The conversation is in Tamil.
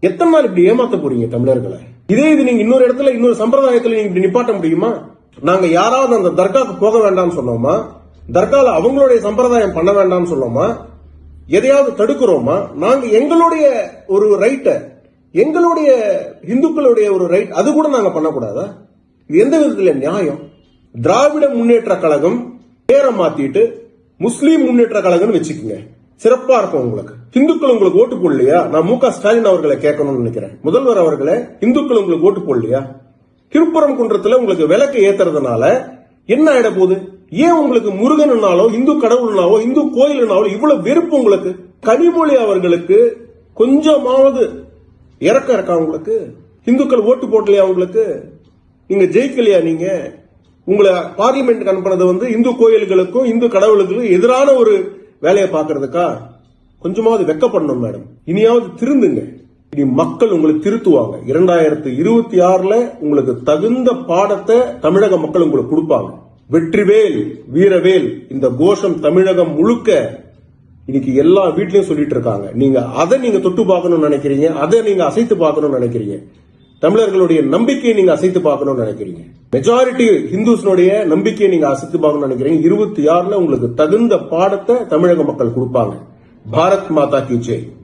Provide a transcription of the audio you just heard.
எத்தனை நாள் இப்படி ஏமாத்த போறீங்க தமிழர்களை? இதே இது நீங்க இன்னொரு இடத்துல இன்னொரு சம்பிரதாயத்துல நீங்க இப்படி நிப்பாட்ட முடியுமா? நாங்க யாராவது அந்த தர்காக்கு போக வேண்டாம்னு சொன்னோமா? தர்கால அவங்களுடைய சம்பிரதாயம் பண்ண வேண்டாம்னு சொன்னோமா? எதையாவது தடுக்கிறோமா? நாங்க எங்களுடைய ஒரு ரைட்டை எங்களுடைய இந்துக்களுடைய ஒரு ரைட் அது கூட நாங்க பண்ணக்கூடாதா? இது எந்த விதத்துல நியாயம்? திராவிட முன்னேற்ற கழகம் பேரை மாத்திட்டு முஸ்லீம் முன்னேற்ற கழகம்னு வச்சுக்கோங்க. சிறப்பா இருக்கும் உங்களுக்கு. இந்துக்கள் உங்களுக்கு ஓட்டு போடலையா? நான் மு க. ஸ்டாலின் அவர்களை கேட்கணும்னு நினைக்கிறேன். முதல்வர் அவர்களே இந்துக்கள் உங்களுக்கு ஓட்டு போடலையா? திருப்புறம் குன்றத்துல உங்களுக்கு விளக்கு ஏத்துறதுனால என்ன ஆயிட போகுது? ஏன் உங்களுக்கு முருகன்னாலோ இந்து கடவுள்னாவோ இந்து கோயில்னாலோ இவ்வளவு வெறுப்பு உங்களுக்கு? கனிமொழி அவர்களுக்கு கொஞ்சமாவது இறக்கம் இருக்கா உங்களுக்கு? இந்துக்கள் ஓட்டு போடலையா உங்களுக்கு? நீங்க ஜெயிக்கலையா நீங்க? உங்களை பார்லிமெண்ட் அனுப்பினது வந்து இந்து கோயில்களுக்கும் இந்து கடவுளுக்கும் எதிரான ஒரு வேலையை பார்க்கறதுக்கா? கொஞ்சமாவது வெக்கப்படணும் மேடம் இனியாவது திருந்துங்க. இனி மக்கள் உங்களுக்கு திருத்துவாங்க. இரண்டாயிரத்து இருபத்தி ஆறுல உங்களுக்கு தகுந்த பாடத்தை தமிழக மக்கள் உங்களுக்கு கொடுப்பாங்க. வெற்றிவேல் வீரவேல் இந்த கோஷம் தமிழகம் முழுக்க இன்னைக்கு எல்லா வீட்லயும் சொல்லிட்டு இருக்காங்க. நீங்க அதை நீங்க தொட்டு பார்க்கணும்னு நினைக்கிறீங்க அதை நீங்க அசைத்து பார்க்கணும்னு நினைக்கிறீங்க. தமிழர்களுடைய நம்பிக்கையை நீங்க அசைத்து பார்க்கணும்னு நினைக்கிறீங்க. மெஜாரிட்டி ஹிந்துஸ்னுடைய நம்பிக்கையை நீங்க அசைத்து பார்க்கணும்னு நினைக்கிறீங்க. இருபத்தி ஆறுல உங்களுக்கு தகுந்த பாடத்தை தமிழக மக்கள் கொடுப்பாங்க. ભારત માતા ક્યુ છે